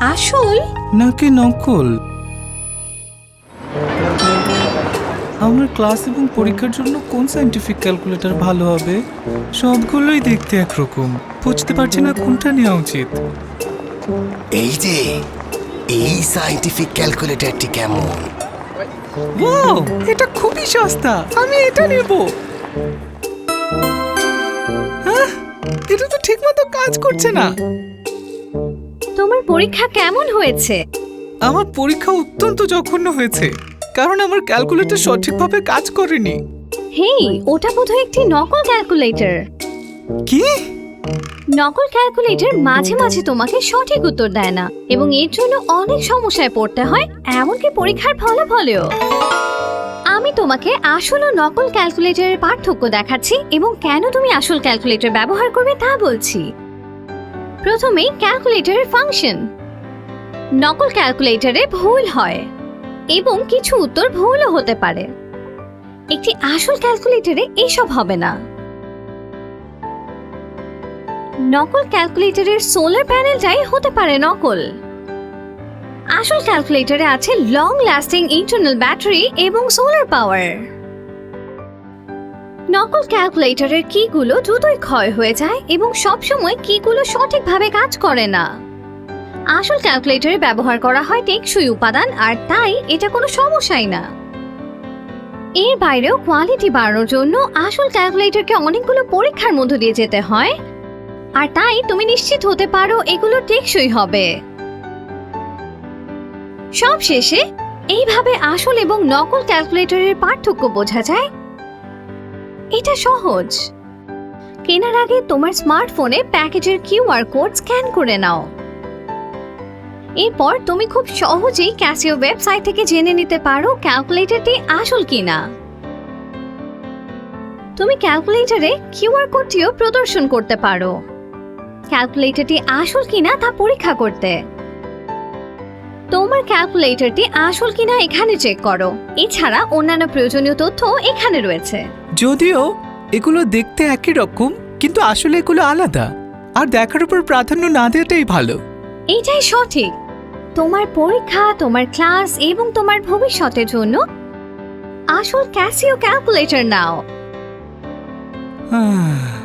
আসল? নাকি নকল? আমার ক্লাস এবং পরীক্ষার জন্য কোন সায়েন্টিফিক ক্যালকুলেটর ভালো হবে? সবগুলোই দেখতে একরকম। বুঝতে পারছি না কোনটা নেওয়া উচিত। এই যে এই সাইন্টিফিক ক্যালকুলেটরটি কেমন? ওয়াও এটা খুবই সস্তা। আমি এটা নেব। হ্যাঁ এটা তো ঠিকমতো কাজ করছে না। তোমার পরীক্ষা কেমন হয়েছে? আমার পরীক্ষা অত্যন্ত জঘন্য হয়েছে কারণ আমার ক্যালকুলেটর সঠিকভাবে কাজ করেনি। হেই ওটা বোধহয় একটি নকল ক্যালকুলেটর কি? নকল ক্যালকুলেটর মাঝে মাঝে তোমাকে সঠিক উত্তর দেয় না এবং এর জন্য অনেক সমস্যায় পড়তে হয় এমনকি পরীক্ষার ফলাফলেও। আমি তোমাকে আসল ও নকল ক্যালকুলেটরের পার্থক্য দেখাচ্ছি এবং কেন তুমি আসল ক্যালকুলেটর ব্যবহার করবে তা বলছি। প্রথমেই ক্যালকুলেটরের ফাংশন নকল ক্যালকুলেটরে ভুল হয় এবং কিছু উত্তর ভুলও হতে পারে। একটি আসল ক্যালকুলেটরে এসব হবে না। নকল ক্যালকুলেটরের সোলার প্যানেলটাই হতে পারে নকল। আসল ক্যালকুলেটরে আছে লং লাস্টিং ইন্টারনাল ব্যাটারি এবং সোলার পাওয়ার নকল ক্যালকুলেটরের কিগুলো দ্রুতই ক্ষয় হয়ে যায় এবং সবসময় কিগুলো সঠিকভাবে কাজ করে না। আসল ক্যালকুলেটরে ব্যবহার করা হয় টেকসই উপাদান আর তাই এটা কোনো সমস্যাই না। এর বাইরেও কোয়ালিটি বাড়ানোর জন্য আসল ক্যালকুলেটরকে অনেকগুলো পরীক্ষার মধ্য দিয়ে যেতে হয়। আর তাই তুমি নিশ্চিত হতে পারো এগুলো টেকসই হবে। সব শেষে এইভাবে আসল এবং নকল ক্যালকুলেটরের পার্থক্য বোঝা যায় এটা সহজ। কেনার আগে তোমার স্মার্টফোনে প্যাকেজের কিউআর কোড স্ক্যান করে নাও। এরপর তুমি খুব সহজেই ক্যাসিও ওয়েবসাইট থেকে জেনে নিতে পারো ক্যালকুলেটরটি আসল কিনা। তুমি ক্যালকুলেটরে কিউআর কোডটিও প্রদর্শন করতে পারো। ক্যালকুলেটরটি আসল কিনা তা পরীক্ষা করতে। তোমার ক্যালকুলেটরটি আসল কিনা এখানে চেক করো। এছাড়া অন্যান্য প্রয়োজনীয় তথ্য এখানে রয়েছে। যদিও এগুলো দেখতে একই রকম কিন্তু আসলে এগুলো আলাদা। আর দেখার উপর প্রাধান্য না দেওয়াটাই ভালো। এইটাই সঠিক। তোমার পরীক্ষা তোমার ক্লাস এবং তোমার ভবিষ্যতের জন্য আসল ক্যাসিও ক্যালকুলেটর নাও। আহ